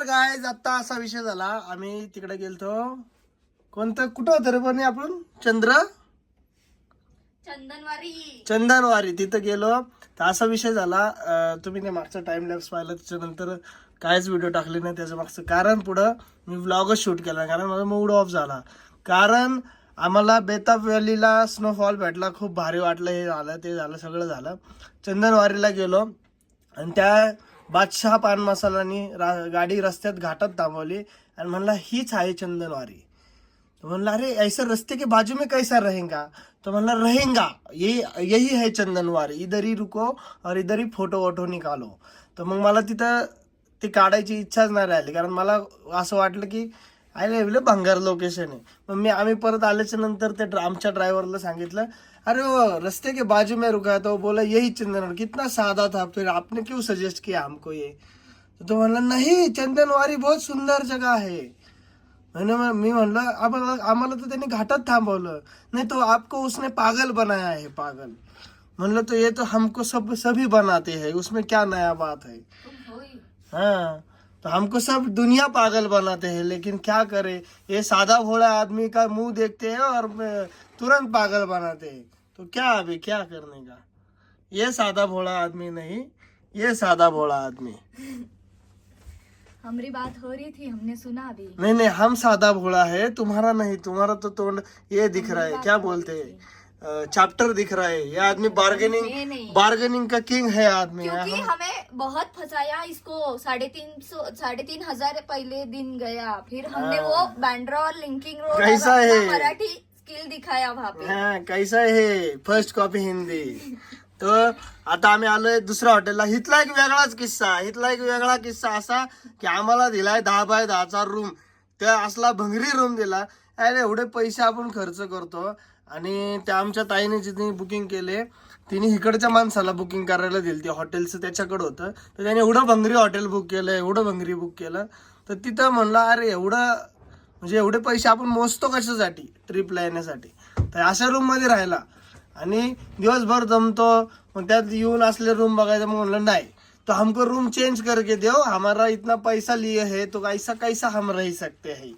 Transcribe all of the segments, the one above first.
तर काय आता असा विषय झाला. आम्ही तिकडे गेलतो. कोणतं? कुठं होतं रे पण आपण? चंद्र? चंदनवारी. चंदनवारी. तिथं गेलो. तर असा विषय झाला. अं, तुम्ही ते मागचा टाइम लॅप्स पाहिला त्याच्यानंतर काहीच व्हिडिओ टाकले नाही त्याचं मागचं. कारण पुढं मी व्लॉगच शूट केला. कारण माझा मूड ऑफ झाला. कारण आम्हाला बेताब व्हॅलीला स्नोफॉल भेटला. खूप भारी वाटलं हे झालं ते झालं सगळं झालं. चंदनवारीला गेलो. आणि त्या बादशहा पान मसालानी रा गाडी रस्त्यात घाटात थांबवली आणि म्हणला हीच आहे चंदनवारी. तो म्हणला अरे ऐसा रस्ते के बाजू में कैसा रहेगा? तो म्हणला रहेगा ये यही है चंदनवार इधर ही रुको और इधर ही फोटो वोटो निकालो. तर मग मला तिथं ती काढायची इच्छाच नाही राहिली कारण मला असं वाटलं की अरे लय भंगार लोकेशन आहे. मग मी आम्ही परत आल्याच्यानंतर ते ड्रा- आमच्या ड्रायव्हरला सांगितलं अरे वो रस्ते के बाजू में रुका है तो बोला यही चंदनवार कितना सादा था। फिर आपने क्यों सजेस्ट किया हमको ये? तो म्हणला नाही चंदनवारी बहुत सुंदर जगह है। मैंने मैं- मी म्हणलं आम्हाला आम्हाला तर त्यांनी घाटात थांबवलं नाही तो आपको उसने पागल बनाया है पागल। म्हणलं तो ये तो हमको सब सभी बनाते हैं उसमें क्या नया बात है। हाँ। तो हमको सब दुनिया पागल बनाते हैं लेकिन क्या करे? ये सादा भोला आदमी का मुँह देखते हैं और तुरंत पागल बनाते हैं। तो क्या अभी क्या करने का? ये सादा भोला आदमी नहीं ये सादा भोला आदमी। हमारी बात हो रही थी हमने सुना अभी। नहीं नहीं हम सादा भोला है तुम्हारा नहीं तुम्हारा तो तोंड ये दिख रहा है क्या बोलते हैं? चैप्टर दिख रहा है। ये आदमी बार्गेनिंग बार्गेनिंग का किंग है आदमी क्योंकि हम- हमें बहुत फंसाया इसको। साढ़े तीन सौ साढ़े तीन हजार पहले दिन गया। फिर हमने। वो बैंड्रा और लिंकिंग रोड कैसा है? मराठी स्किल दिखाया वहाँ पे। हा कैसा है? फर्स्ट कॉपी हिंदी तर आता आम्ही आलोय दुसऱ्या हॉटेलला इथला एक वेगळाच किस्सा इथला एक वेगळा किस्सा असा की आम्हाला दिलाय दहा बाय दहाचा रूम त्या असला भंगरी रूम दिला. अरे एवढे पैसे आपण खर्च करतो. आणि त्या आमच्या ताईने जिथे बुकिंग केले तिने इकडच्या माणसाला बुकिंग करायला दिली. ती हॉटेलचं त्याच्याकडं होतं. तर त्याने एवढं भंगरी हॉटेल बुक केलं एवढं भंगरी बुक केलं. तर तिथं म्हणलं अरे एवढं म्हणजे एवढे पैसे आपण मोजतो कशासाठी? ट्रिपला येण्यासाठी. तर अशा रूममध्ये राहिला. आणि दिवसभर जमतो. मग त्यात येऊन असले रूम बघायचं मग म्हणलं नाही. तो हमको रूम चेंज करके देऊ हमारा इतना पैसा लिए है तो कैसा कैसा हम रह सकते है.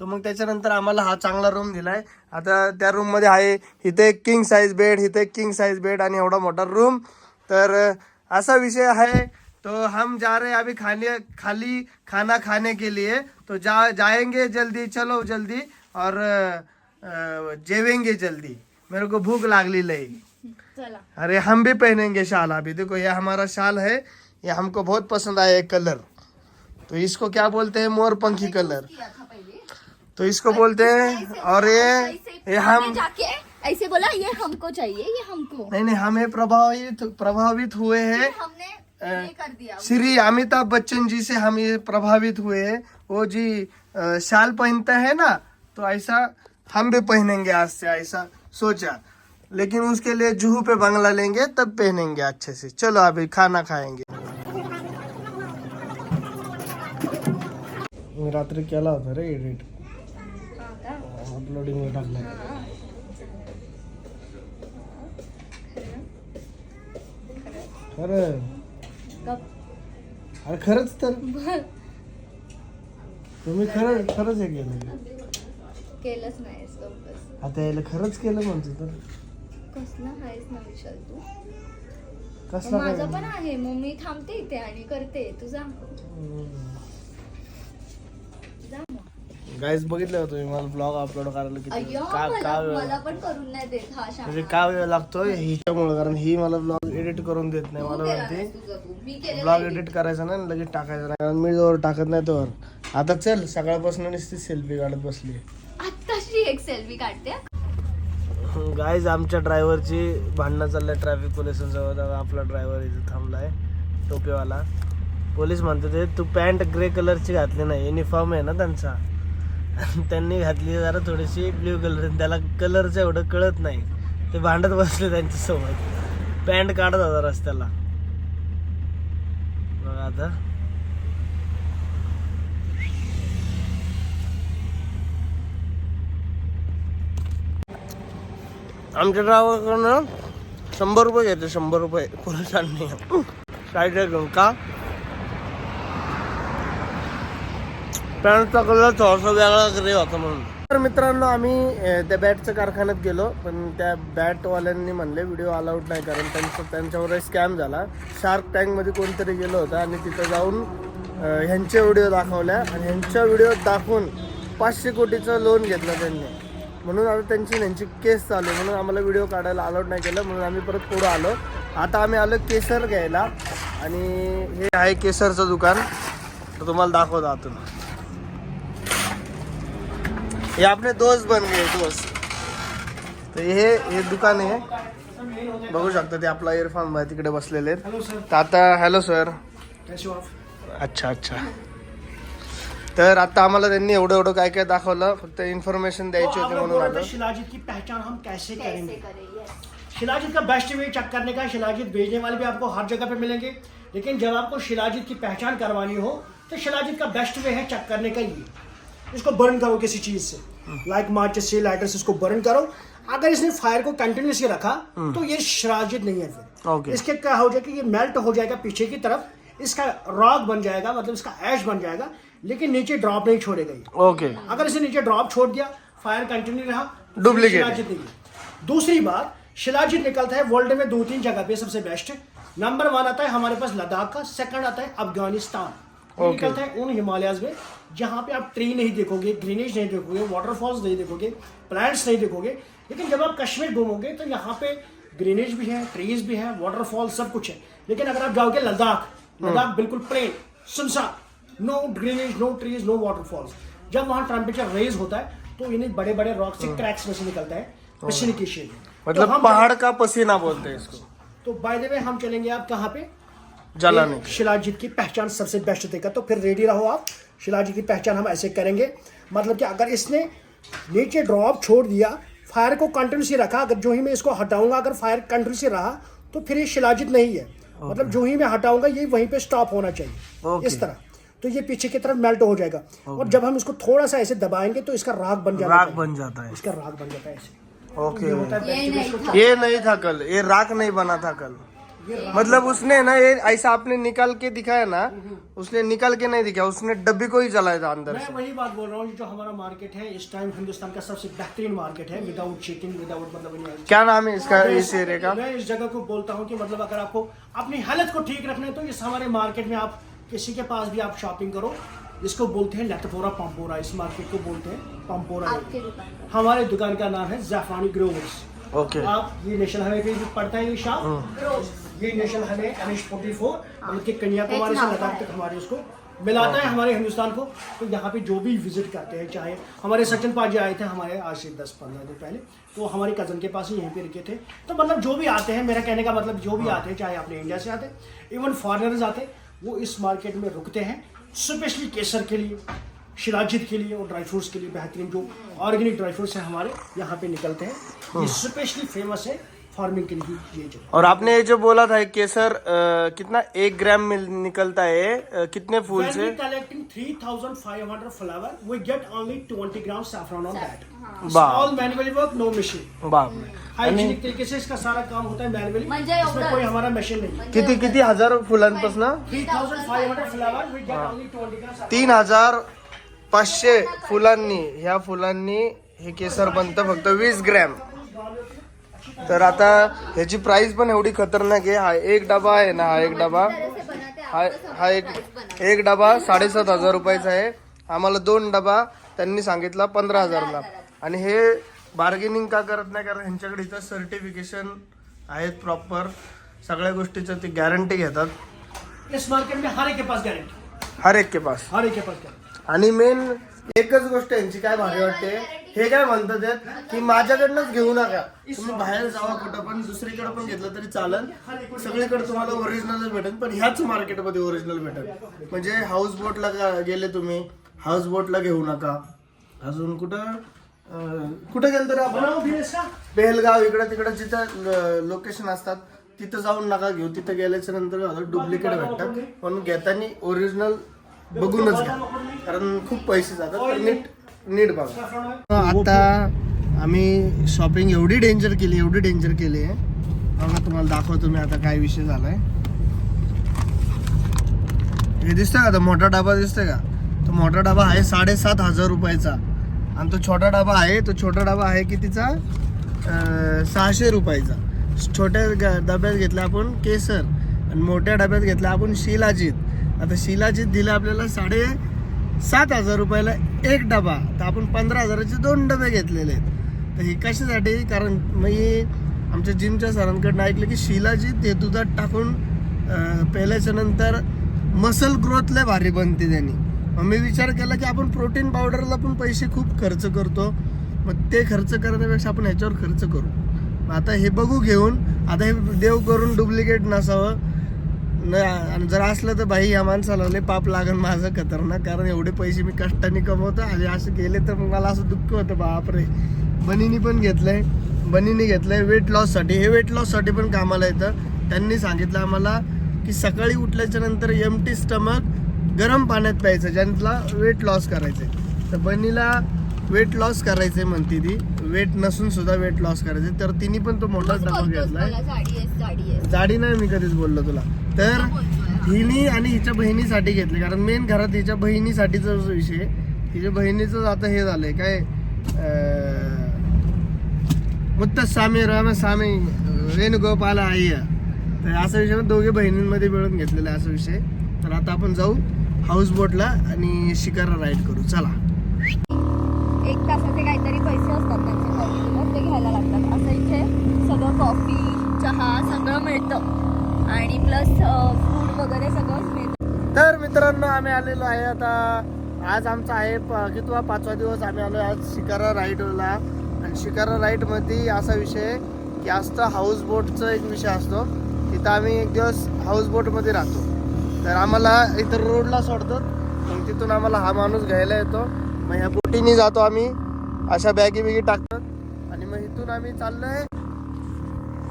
तो मग त्याच्यानंतर आम्हाला हा चांगला रूम दिलाय. आता त्या रूममध्ये आहे इथे एक किंग साईज बेड इथे एक किंग साईज बेड आणि एवढा मोठा रूम तर असा विषय है तो हम जा रहे अभी खाने खाली खाना खाने के लिए. तो जा जाएंगे जल्दी चलो जल्दी. और जेवेंगे जल्दी. मेरे को भूख लागली लई. चला. अरे हम भी पहनेंगे शाल अभी. देखो ये हमारा शाल है. ये हमको बहुत पसंद आया कलर. तो इसको क्या बोलते हैं? मोर पंखी कलर. तो इसको बोलते हैं और ये ये हम ऐसे बोला ये हमको चाहिए ये हमको। नहीं नहीं हमें प्रभावित प्रभावित हुए हैं। हमने ये कर दिया। श्री अमिताभ बच्चन जी से हम ये प्रभावित हुए हैं। वो जी शाल पहनते हैं ना तो ऐसा हम भी पहनेंगे आज से ऐसा सोचा। लेकिन उसके लिए जुहू पे बंगला लेंगे तब पहनेंगे अच्छे से। चलो अभी खाना खाएँगे। रात्री केला होता रे एडिट? अपलोडिंग टाकला खरं. अरे खरंच तर. तुम्ही खरं खरंच हे केलं. केलंच नाही आता याला खरंच केलं म्हणतो तर. कसला आहेस ना विशाल तू? कसला माझं पण आहे मग मी थांबते इथे आणि करते. तू जा. जा. गाईज बघितलं का तुम्ही? मला ब्लॉग अपलोड करायला किती अय्यो का मला का वेळ मला पण करून नाही देत हा म्हणजे का वेळ लागतोय? हिच्यामुळे कारण ही मला ब्लॉग एडिट करून देत नाही मला मी केलेलं ब्लॉग edit. एडिट करायचा नाही आणि लगेच टाकायचा नाही. कारण मी जोर टाकत नाही तोवर. आता चल सकाळपासून नुसती सेल्फी काढत बसली. आत्ताशी एक सेल्फी काढते. गाईज आमच्या ड्रायव्हरची भांडणं चाललंय ट्रॅफिक पोलिसांजवळ आपला ड्रायव्हर इथे थांबलाय टोपेवाला. पोलीस म्हणतो ते तू पॅन्ट ग्रे कलरची घातली नाही युनिफॉर्म आहे ना त्यांचा. त्यांनी घातली जरा थोडीशी ब्ल्यू कलर त्याला कलरचं एवढं कळत नाही. ते भांडत बसले त्यांच्यासोबत. पॅन्ट काढत होता रस्त्याला. बघा आता. आमच्या ड्रायव्हरकडनं शंभर रुपये घेते शंभर रुपये. पोलिसांनी साईडला घेऊन का पॅन्टचा कलर थोडासा वेगळा ग्रे होता म्हणून. तर मित्रांनो आम्ही त्या बॅटच्या कारखान्यात गेलो पण त्या बॅटवाल्यांनी म्हणले व्हिडिओ अलाउड नाही कारण त्यांचं त्यांच्यावर स्कॅम झाला. शार्क टँकमध्ये कोणतरी गेलो होता आणि तिथं जाऊन ह्यांचे व्हिडिओ दाखवल्या आणि ह्यांच्या व्हिडिओ दाखवून पाचशे कोटीचं लोन घेतलं त्यांनी. म्हणून आता त्यांची त्यांची केस चालू आहे. म्हणून आम्हाला व्हिडिओ काढायला अलाउड नाही केलं. म्हणून आम्ही परत पुढं आलो. आता आम्ही आलो केसर घ्यायला आणि हे आहे केसरचं दुकान. तर तुम्हाला दाखवतो आतून. हे आपले दोस्त बन गए दोस्त। तर हे हे दुकान आहे बघू शकता ते आपला इरफान भाई तिकडे बसलेले आहेत. तर आता हॅलो सर अच्छा अच्छा. तर आता आम्हाला त्यांनी एवढं एवढं काय काय दाखवलं? फक्त इन्फॉर्मेशन द्यायची होती म्हणून शिलाजीत की पहचान हम कैसे कैसे करेंगे? शिलाजीत का बेस्ट वे चेक करने का है, शिलाजीत भेजने वाले भी आपको हर जगह पे मिलेंगे। लेकिन जब आपको शिलाजीत की पहचान करवानी हो तो शिलाजीत का बेस्ट वे है चेक करने का ही। इसको बर्न करो किसी चीज़ से। लाइक माचिस से लाइटर से इसको बर्न करो। अगर इसने फायर को कंटिन्यूसली रखा तो ये शिलाजीत नहीं है फिर। ओके इसके क्या हो जाएगा ये मेल्ट हो जाएगा पीछे की तरफ़। इसका रॉक बन जाएगा मतलब इसका ऐश बन जाएगा लेकिन नीचे ड्रॉप नहीं छोड़ेगा ये ओके अगर इसे नीचे ड्रॉप छोड़ दिया फायर कंटिन्यू रहा तो. शिलाजीत नहीं दूसरी बात शिलाजीत निकलता है वर्ल्ड में दो तीन जगह पे सबसे बेस्ट नंबर वन आता है हमारे पास लद्दाख का सेकंड आता है अफ़गानिस्तान। Okay. निकलता है उन हिमालयाज में जहाँ पे आप ट्री नहीं देखोगे ग्रीनेज नहीं देखोगे वाटरफॉल्स नहीं देखोगे प्लांट्स नहीं देखोगे लेकिन जब आप कश्मीर घूमोगे तो यहाँ पे ग्रीनेज भी है ट्रीज भी है वाटरफॉल सब कुछ है। लेकिन अगर आप जाओगे लद्दाख लद्दाख बिल्कुल प्लेन सुनसान no greenage no trees no waterfalls जब वहाँ टेम्परेचर रेज होता है तो इन्हें बड़े बड़े रॉक से क्रैक्स में से निकलता है पसीने की में। तो मतलब पहाड़ का पसीना बोलते हैं इसको। तो बाय द वे हम चलेंगे आप कहाँ पे? जलाने। शिलाजीत की पहचान सबसे बेस्ट देगा तो फिर रेडी रहो आप। शिलाजीत की पहचान हम ऐसे करेंगे। मतलब कि अगर इसने नीचे ड्रॉप छोड़ दिया फायर को कंटिन्यूसली रखा अगर जो ही मैं इसको हटाऊँगा अगर फायर कंटिन्यूसली रहा तो फिर ये शिलाजीत नहीं है। मतलब जो ही मैं हटाऊँगा ये वहीं पे स्टॉप होना चाहिए। Okay. इस तरह। तो ये पीछे की तरफ़ मेल्ट हो जाएगा। और जब हम इसको थोड़ा सा ऐसे दबाएँगे तो इसका राग बन जाएगा राख बन जाता है। इसका राग बन जाता है ऐसे। ओके ये ये नहीं था। ये नहीं था कल। ये राख नहीं बना था कल। मतलब उसने ना ये ऐसा आपने निकाल के दिखाया ना उसने निकाल के नहीं दिखाया उसने डब्बी को ही जलाया था अंदर मैं वही बात बोल रहा हूँ जो हमारा मार्केट है इस टाइम हिंदुस्तान का सबसे बेहतरीन मार्केट है विदाउट चीटिंग विदाउट मतलब क्या नाम है इसका इस एरिया का? मैं इस जगह को बोलता हूँ कि मतलब अगर आपको अपनी हालत को ठीक रखना है तो इस हमारे मार्केट में आप किसी के पास भी आप शॉपिंग करो इसको बोलते हैं लतपोरा पंपोरा इस मार्केट को बोलते हैं पंपोरा. हमारे दुकान का नाम है जाफरानी ग्रोवर्स ओके आप ये नेशनल हाईवे पे भी पड़ता है ये शॉप ये national highway N H forty four मतलब कि कन्याकुमारी से लद्दाख तक हमारे उसको। मिलाता है हमारे हिंदुस्तान को। तो यहाँ पे जो भी विज़िट करते हैं चाहे हमारे सचिन पाजी आए थे हमारे आज से दस पंद्रह दिन पहले तो हमारे कज़न के पास ही यहीं पे रुके थे। तो मतलब जो भी आते हैं मेरा कहने का मतलब जो भी आते हैं चाहे अपने इंडिया से आते हैं इवन फॉरनर्स आते हैं वो इस मार्केट में रुकते हैं स्पेशली केसर के लिए। शिलाजित के लिए और ड्राई फ्रूट्स के लिए बेहतरीन जो ऑर्गेनिक ड्राई फ्रूट्स हैं हमारे यहाँ पे निकलते हैं। ये हाँ। स्पेशली फ़ेमस है फ़ार्मिंग के लिए ये जो। और आपने ये जो बोला था केसर आ, कितना एक ग्राम मिल निकलता है आ, कितने फूल से? Collecting 3500 flower we get gram on that all manually work no machine तरीके से इसका सारा काम होता है मैनुअली इसमें कोई हमारा मशीन नहीं। हज़ार फ्लावर वी गेट ग्राम 3000 पाचशे फुलांनी ह्या फुलांनी हे केसर बनतं फक्त वीस ग्रॅम. तर आता ह्याची प्राइस पण एवढी खतरनाक आहे. हा एक डबा आहे ना हा एक डबा. हैं, हा एक. एक डबा साडेसात हजार रुपयाचा आहे. आम्हाला दोन डबा त्यांनी सांगितला पंधरा हजारला. आणि हे बार्गेनिंग का करत नाही? कारण ह्यांच्याकडे इथं सर्टिफिकेशन आहेत प्रॉपर सगळ्या गोष्टीचं ते गॅरंटी घेतात. इस मार्केट में हर एक के पास गारंटी हर एक के पास. हर एक के पास गारंटी आणि मेन एकच गोष्ट यांची काय भारी वाटते हे काय म्हणतात की माझ्याकडनंच घेऊ नका. तुम्ही बाहेर जावा कुठं पण दुसरीकडे पण घेतलं तरी चालेल. सगळीकडे तुम्हाला ओरिजिनलच भेटेल पण ह्याच मार्केटमध्ये ओरिजिनल भेटेल. म्हणजे हाऊस बोटला गेले तुम्ही हाऊस बोटला घेऊ नका. अजून कुठं? कुठं गेलं तरी आपण? बेलगाव इकडे तिकडे जिथं लोकेशन असतात तिथं जाऊन नका घेऊ. तिथं गेल्याच्यानंतर डुप्लिकेट भेटतात. पण घेताना ओरिजिनल बघूनच घ्या. कारण खूप पैसे जातात तर नीट नीट बघा. आता आम्ही शॉपिंग एवढी डेंजर केली एवढी डेंजर केली आहे. बघा तुम्हाला दाखवतो मी आता काय विषय झालाय. हे दिसतंय का? तो मोठा डबा दिसतोय का? तो मोठा डबा आहे साडेसात हजार रुपयाचा. आणि तो छोटा डबा आहे तो छोटा डबा आहे कितीचा सहाशे रुपयाचा. छोट्या ग- डब्यात घेतला आपण केसर. आणि मोठ्या डब्यात घेतला आपण शिलाजीत. आता शिलाजीत दिलं आपल्याला साडे सात हजार रुपयाला एक डबा. तर आपण पंधरा हजाराचे दोन डबे घेतलेले आहेत. तर हे कशासाठी? कारण मी आमच्या जिमच्या सरांकडनं ऐकलं की शिलाजीत हे दुधात टाकून अं, प्यायल्याच्या नंतर मसल ग्रोथ लय भारी बनते त्यांनी. मग मी विचार केला की आपण प्रोटीन पावडरला पण पैसे खूप खर्च करतो. मग ते खर्च करण्यापेक्षा आपण ह्याच्यावर खर्च करू. मग आता हे बघू घेऊन आता हे देव करून डुप्लिकेट नसावं. न आणि जर असलं तर भाई या माणसाला लय पाप लागन माझं खतरनाक कारण एवढे पैसे मी कष्टाने कमवतो आणि असं गेले तर मग मला असं दुःख होतं बापरे. बनीनी पण घेतलंय बनीनी घेतलंय वेट लॉससाठी हे वेट लॉससाठी पण कामाला येतं. त्यांनी सांगितलं आम्हाला की सकाळी उठल्याच्या नंतर एम टी स्टमक गरम पाण्यात प्यायचं ज्यांना वेट लॉस करायचं तर बनीला वेट लॉस करायचंय म्हणते ती. वेट नसून सुद्धा वेट लॉस करायचे तर तिने पण तो मोठा डबा घेतलाय. आहेस. जाडी नाही मी कधीच बोललो तुला. तर हिनी आणि हिच्या बहिणीसाठी घेतले. कारण मेन घरात हिच्या बहिणीसाठीचा जो विषय हिच्या बहिणीचं आता हे झालंय काय मुत्त सामी राम सामी वेणुगोपाल आई. तर असा विषय दोघे बहिणींमध्ये मिळून घेतलेला असा विषय. तर आता आपण जाऊ हाऊस बोटला आणि शिकारा राईड करू. चला. एक तासाचे काहीतरी पैसे असतात त्यांचे. ते घ्यायला लागतात. असं इथे सगळं कॉफी चहा सगळं मिळतं. आणि प्लस फूड वगैरे सगळंच मिळतं तर मित्रांनो आम्ही आलेलो आहे आता. आज आमचा आहे प- कितवा पाचवा दिवस आम्ही आलो आज शिकारा राईडला. आणि शिकारा राईडमध्ये असा विषय की असतं हाऊस बोटचं एक विषय असतो. तिथं आम्ही एक दिवस हाऊस बोटमध्ये राहतो. तर आम्हाला इतर रोडला सोडतात. मग तिथून आम्हाला हा माणूस घ्यायला येतो. मग ह्या बोटीने जातो आम्ही. अशा बॅगी बिगी टाकतात. आणि मग इथून आम्ही चाललोय.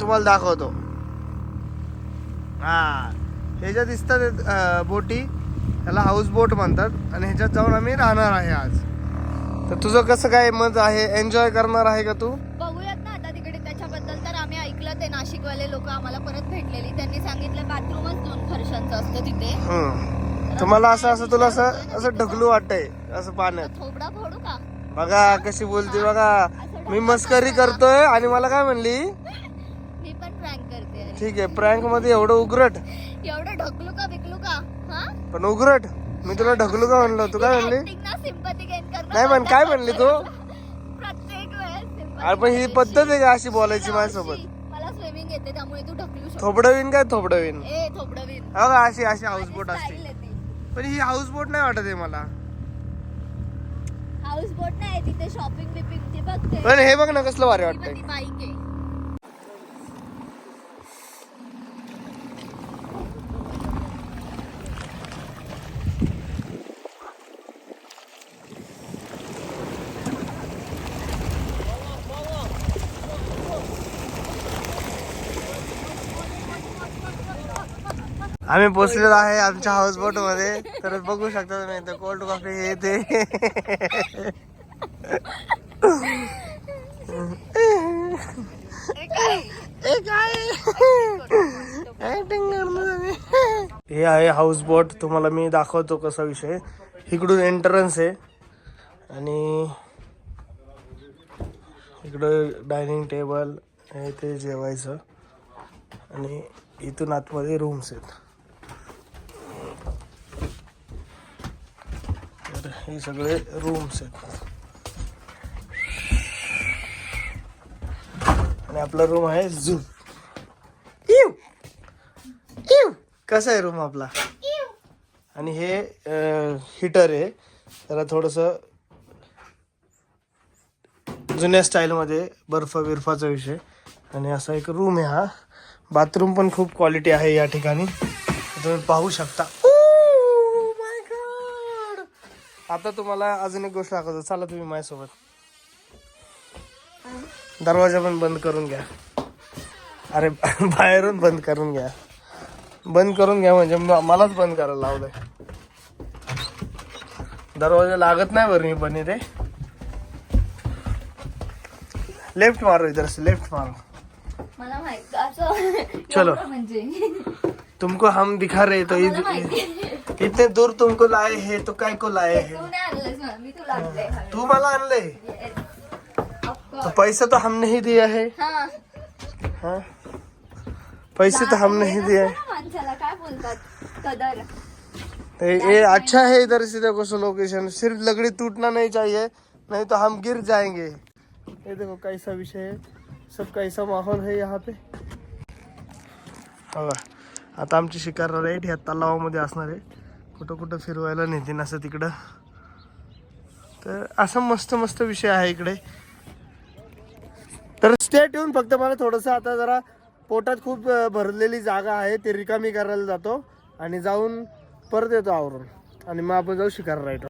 तुम्हाला दाखवतो. हा. हे ज्या दिसतात बोटी त्याला हाऊस बोट म्हणतात. आणि ह्याच्यात जाऊन आम्ही राहणार आहे आज. तर तुझं कसं काय मत आहे? एन्जॉय करणार आहे का तू? बघूयात ना आता तिकडे. त्याच्याबद्दल तर आम्ही ऐकलं ते नाशिकवाले लोक आम्हाला परत भेटलेली. त्यांनी सांगितलं बाथरूमच दोन फरशांचं असतं तिथे. तुम्हाला असं असं तुला असं असं ढकलू वाटतंय असं पाण्यात. थोबडा फोडू का? बघा कशी बोलते बघा. मी मस्करी करतोय आणि मला काय म्हणली मी पण प्रँक करते अरे. ठीक आहे प्रँकमध्ये एवढं उग्रट एवढं ढकलू का बिकलू का? हा? पण उग्रट मी तुला ढकलू का म्हणलो? तू काय म्हणली? नाही पण काय म्हणली तू? अरे पण ही. पद्धत आहे का अशी बोलायची माझ्यासोबत? अशी- मला स्विमिंग येते त्यामुळे तू ढकलू शकतो थोबडवीन काय थोबडवीन? ए थोबडवीन. हो का अशी अशी हाऊस बोट असते. पण ही हाऊस बोट नाही वाटत आहे मला. हाऊस बोट नाही तिथे शॉपिंग बिपिंग ती बघते. पण हे बघ ना कसलं भारी वाटतंय. बाईक आहे. आम्ही पोचलेलो आहे आमच्या हाऊस बोटमध्ये. तर बघू शकता तुम्ही इथं कोल्ड कॉफी हे ते हे आहे हाऊस बोट तुम्हाला मी दाखवतो कसा विषय. इकडून एंट्रन्स आहे. आणि इकडं डायनिंग टेबल हे ते जेवायचं. आणि इथून आतमध्ये रूम्स आहेत तर हे सगळे रूम्स आहेत आणि आपला रूम आहे झू इव इव कसा आहे रूम आपला आणि हे हिटर आहे. त्याला थोडस जुन्या स्टाईलमध्ये बर्फ बिर्फाचा विषय. आणि असा एक रूम आहे हा. बाथरूम पण खूप क्वालिटी आहे या ठिकाणी. तुम्ही पाहू शकता. आता तुम्हाला अजून एक गोष्ट दाखवतो. चला तुम्ही माझ्यासोबत. दरवाजा पण बंद करून घ्या. अरे बाहेरून बंद करून घ्या. बंद करून घ्या म्हणजे मलाच बंद करायला लावलंय. दरवाजा लागत नाही बरं मी बनी रे लेफ्ट मारो इधर से लेफ्ट मारो. चलो. म्हणजे. तुमको हम दिखा रहे तो इतने दूर तुमको लाए हैं तो काय को लाए हैं? तू मला आणले Yes. Of तो. पैसा तो हमने ही दिया है। हा. हाँ। पैसे तो हमने ही दिया है? तो ये अच्छा है इधर से देखो सो लोकेशन सिर्फ़ लकड़ी टूटना नहीं चाहिए नहीं तो हम गिर जाएँगे। ये देखो कैसा विषय है। सब कैसा माहौल है यहाँ पे। बघा आता आमची शिकार राईट ह्या तलावामध्ये असणार आहे कुठं कुठं फिरवायला नेतीन असं तिकडं. तर असा मस्त मस्त विषय आहे इकडे. तर स्टे ठेवून फक्त मला थोडंसं आता जरा पोटात खूप भरलेली जागा आहे ती रिकामी करायला जातो आणि जाऊन परत येतो आवरून. आणि मग आपण जाऊ शिकार राईट.